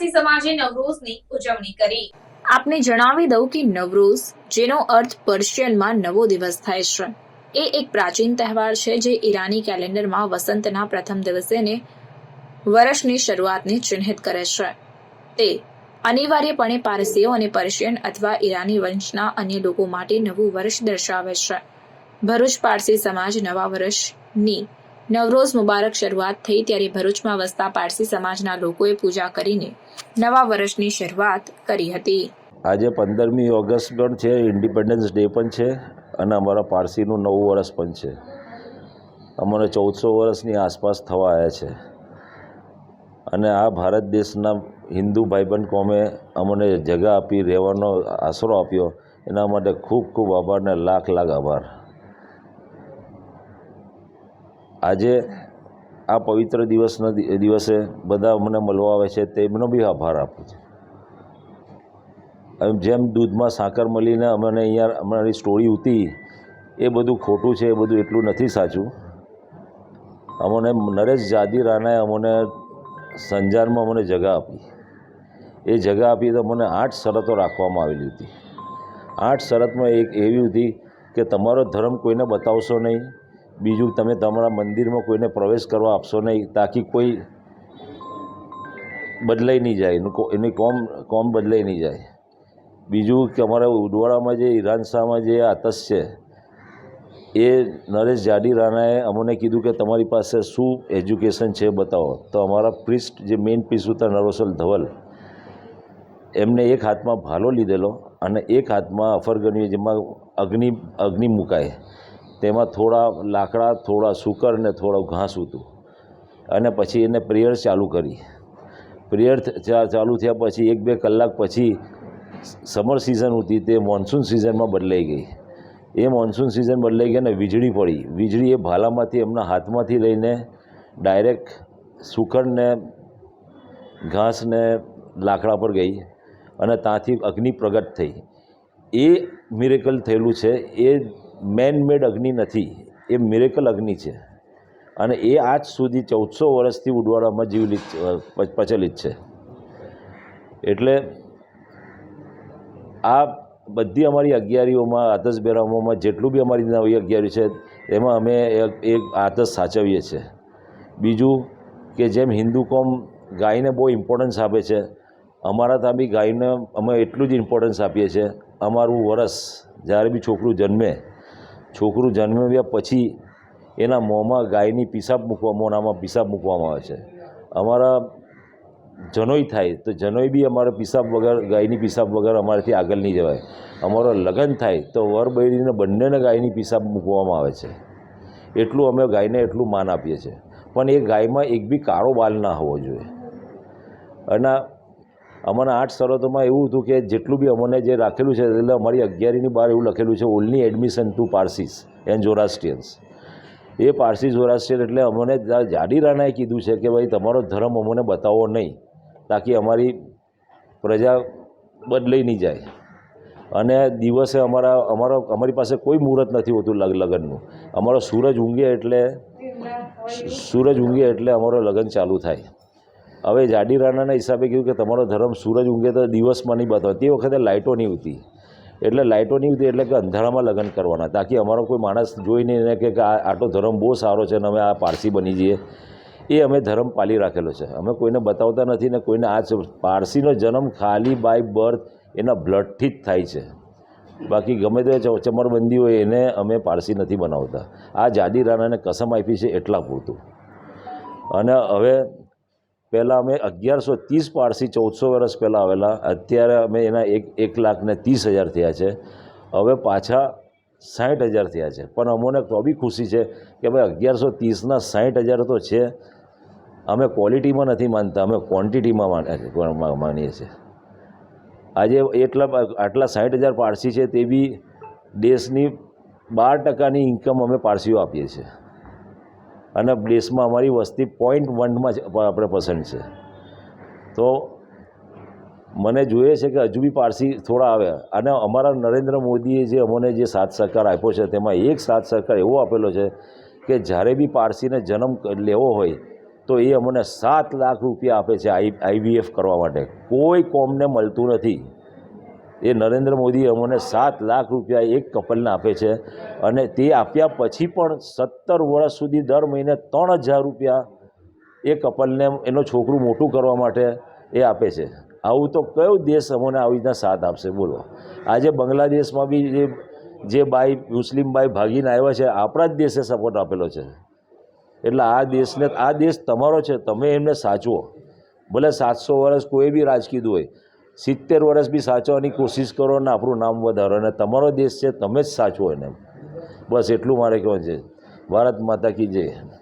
પારસી સમાજે નવરોઝની ઉજવણી કરી. આપને જણાવી દઉં કે નવરોઝ, જેનો અર્થ પર્શિયનમાં નવો દિવસ થાય છે. એ એક પ્રાચીન તહેવાર છે જે ઈરાની કેલેન્ડરમાં વસંતના પ્રથમ દિવસેને વર્ષની શરૂઆતને ચિહ્નિત કરે છે. તે અનિવાર્યપણે પારસીઓ અને પર્શિયન અથવા ઈરાની વંશના અન્ય લોકો માટે નવું વર્ષ દર્શાવે છે. ભરૂચ પારસી સમાજ નવા વર્ષની નવરોઝ મુબારક શરૂઆત થઈ ત્યારે ભરૂચમાં વસતા પારસી સમાજના લોકોએ પૂજા કરીને નવા વર્ષની શરૂઆત કરી હતી. આજે પંદરમી ઓગસ્ટ પણ છે ઇન્ડિપેન્ડન્સ ડે પણ છે અને અમારા પારસીનું નવું વર્ષ પણ છે. અમારે ચૌદસો વર્ષની આસપાસ થવા આવ્યા છે. અને આ ભારત દેશના હિન્દુ ભાઈબંધ કોમે અમને જગા આપી, રહેવાનો આશરો આપ્યો, એના માટે ખૂબ ખૂબ આભાર ને લાખ લાખ આભાર. આજે આ પવિત્ર દિવસના દિવસે બધા મને મળવા આવે છે તેમનો બી આભાર આપું છું. જેમ દૂધમાં સાકર મળીને અમને અહીંયા અમારી સ્ટોરી ઉતી, એ બધું ખોટું છે, એ બધું એટલું નથી સાચું. અમને નરેશ જાદી રાણાએ અમને સંજાનમાં મને જગા આપી. એ જગા આપી તો મને આઠ શરતો રાખવામાં આવેલી હતી. આઠ શરતમાં એક એવી હતી કે તમારો ધર્મ કોઈને બતાવશો નહીં બીજું તમે તમારા મંદિરમાં કોઈને પ્રવેશ કરવા આપશો નહીં, તાકી કોઈ બદલાઈ નહીં જાય, એનું એની કોમ કોમ બદલાઈ નહીં જાય. બીજું કે અમારા ઉડવાડામાં જે ઈરાન શાહમાં જે આતશ છે એ નરેશ જાડી રાણાએ અમને કીધું કે તમારી પાસે શું એજ્યુકેશન છે બતાવો. તો અમારા પ્રિસ્ટ, જે મેઇન પીસ હતા નરોસલ ધવલ, એમને એક હાથમાં ભાલો લીધેલો અને એક હાથમાં અફરગની જેમાં અગ્નિ અગ્નિ મુકાય. તેમાં થોડા લાકડા, થોડા સૂકર ને થોડું ઘાસ હતું. અને પછી એને પ્રેયર ચાલુ કરી. પ્રેયર ચાલુ થયા પછી એક બે કલાક પછી સમર સિઝન હતી તે મોન્સૂન સિઝનમાં બદલાઈ ગઈ. એ મોન્સૂન સિઝન બદલાઈ ગઈ અને વીજળી પડી. વીજળી એ ભાલામાંથી એમના હાથમાંથી લઈને ડાયરેક્ટ સુકરને ઘાસને લાકડા પર ગઈ અને ત્યાંથી અગ્નિ પ્રગટ થઈ. એ મિરેકલ થયેલું છે. એ મેન મેડ અગ્નિ નથી, એ મિરેકલ અગ્નિ છે. અને એ આજ સુધી ચૌદસો વર્ષથી ઉડવાડામાં જીવલિત પ્રચલિત છે. એટલે આ બધી અમારી અગિયારીઓમાં આતશ બેરામોમાં જેટલું બી અમારી નવી અગિયારી છે, એમાં અમે એક એક સાચવીએ છીએ. બીજું કે જેમ હિન્દુ કોમ ગાયને બહુ ઇમ્પોર્ટન્સ આપે છે, અમારા ત્યાં બી ગાયને અમે એટલું જ ઇમ્પોર્ટન્સ આપીએ છીએ. અમારું વરસ, જ્યારે બી છોકરું જન્મે છોકરું જન્મ્યા પછી એના મોંમાં ગાયની પિશાબ મૂકવા, મોનામાં પિશાબ મૂકવામાં આવે છે. અમારા જનોઈ થાય તો જનોઈ બી અમારે પિશાબ વગર, ગાયની પિશાબ વગર અમારેથી આગળ નહીં જવાય. અમારો લગ્ન થાય તો વર બૈરીને બંનેને ગાયની પિશાબ મૂકવામાં આવે છે. એટલું અમે ગાયને એટલું માન આપીએ છીએ. પણ એ ગાયમાં એક બી કાળો બાલ ના હોવો જોઈએ. અને અમારા આઠ શરતોમાં એવું હતું કે જેટલું બી અમને જે રાખેલું છે એટલે અમારી અગિયારીની બહાર એવું લખેલું છે only admission to Parsis and Zoroastrians A Parsi Zoroastrian એટલે અમને જાડીરાણાએ જાડી રાણાએ કીધું છે કે ભાઈ તમારો ધર્મ અમને બતાવો નહીં તાકી અમારી પ્રજા બદલાઈ નહીં જાય. અને દિવસે અમારા અમારો અમારી પાસે કોઈ મુહૂર્ત નથી હોતું લગ લગ્નનું. અમારો સૂરજ ઊંઘે એટલે સૂરજ ઊંઘે એટલે અમારો લગ્ન ચાલુ થાય. હવે જાડી રાણાના હિસાબે કહ્યું કે તમારો ધર્મ સૂરજ ઊંઘે તો દિવસમાં નહીં બતાવે. તે વખતે લાઇટો નહીં હોતી. એટલે લાઇટો નહીં હોતી એટલે કે અંધારામાં લગ્ન કરવાના. તાકી અમારો કોઈ માણસ જોઈ નહીં ને કે આ આટલો ધર્મ બહુ સારો છે અને અમે આ પારસી બની જઈએ. એ અમે ધર્મ પાલી રાખેલો છે. અમે કોઈને બતાવતા નથી ને કોઈને આ પારસીનો જન્મ ખાલી બાય બર્થ એના બ્લડથી જ થાય છે. બાકી ગમે તે ચમરબંધી હોય એને અમે પારસી નથી બનાવતા. આ જાદી રાણાને કસમ આપી છે એટલા પૂરતું. અને હવે પહેલાં અમે અગિયારસો ત્રીસ પારસી ચૌદસો વર્ષ પહેલાં આવેલા, અત્યારે અમે એના એક એક લાખને ત્રીસ હજાર થયા છે. હવે પાછા સાઠ હજાર થયા છે. પણ અમોને તો બી ખુશી છે કે ભાઈ અગિયારસો ત્રીસના સાઠ હજાર તો છે. અમે ક્વોલિટીમાં નથી માનતા, અમે ક્વોન્ટિટીમાં માન- માનીએ છીએ. આજે એટલા આટલા સાઠ હજાર પારસી છે તે બી દેશની બાર ટકાની ઇન્કમ અમે પારસીઓ આપીએ છીએ. અને દેશમાં અમારી વસ્તી પોઈન્ટ વનમાં આપણે પસંદ છે. તો મને જોઈએ છે કે હજુ બી પારસી થોડા આવે. અને અમારા નરેન્દ્ર મોદીએ જે અમને જે સાથ સહકાર આપ્યો છે, તેમાં એક સાથ સહકાર એવો આપેલો છે કે જ્યારે બી પારસીને જન્મ લેવો હોય, તો એ અમને સાત લાખ રૂપિયા આપે છે આઈ આઈવીએફ કરવા માટે. કોઈ કોમને મળતું નથી. એ નરેન્દ્ર મોદી અમને સાત લાખ રૂપિયા એક કપલને આપે છે અને તે આપ્યા પછી પણ સત્તર વર્ષ સુધી દર મહિને ત્રણ હજાર રૂપિયા એ કપલને એનો છોકરું મોટું કરવા માટે એ આપે છે. આવું તો કયો દેશ અમને આવી રીતના સાથ આપશે? બોલો. આજે બાંગ્લાદેશમાં બી જે જે બાઈ, મુસ્લિમ બાઈ ભાગીને આવ્યા છે, આપણા જ દેશે સપોર્ટ આપેલો છે. એટલે આ દેશને, આ દેશ તમારો છે, તમે એમને સાચવો. ભલે સાતસો વર્ષ કોઈ બી રાજ હોય સિત્તેર વર્ષ બી સાચવવાની કોશિશ કરો અને આપણું નામ વધારો. અને તમારો દેશ છે, તમે જ સાચવો એને. બસ એટલું મારે કહેવાનું છે. ભારત માતા કી જય.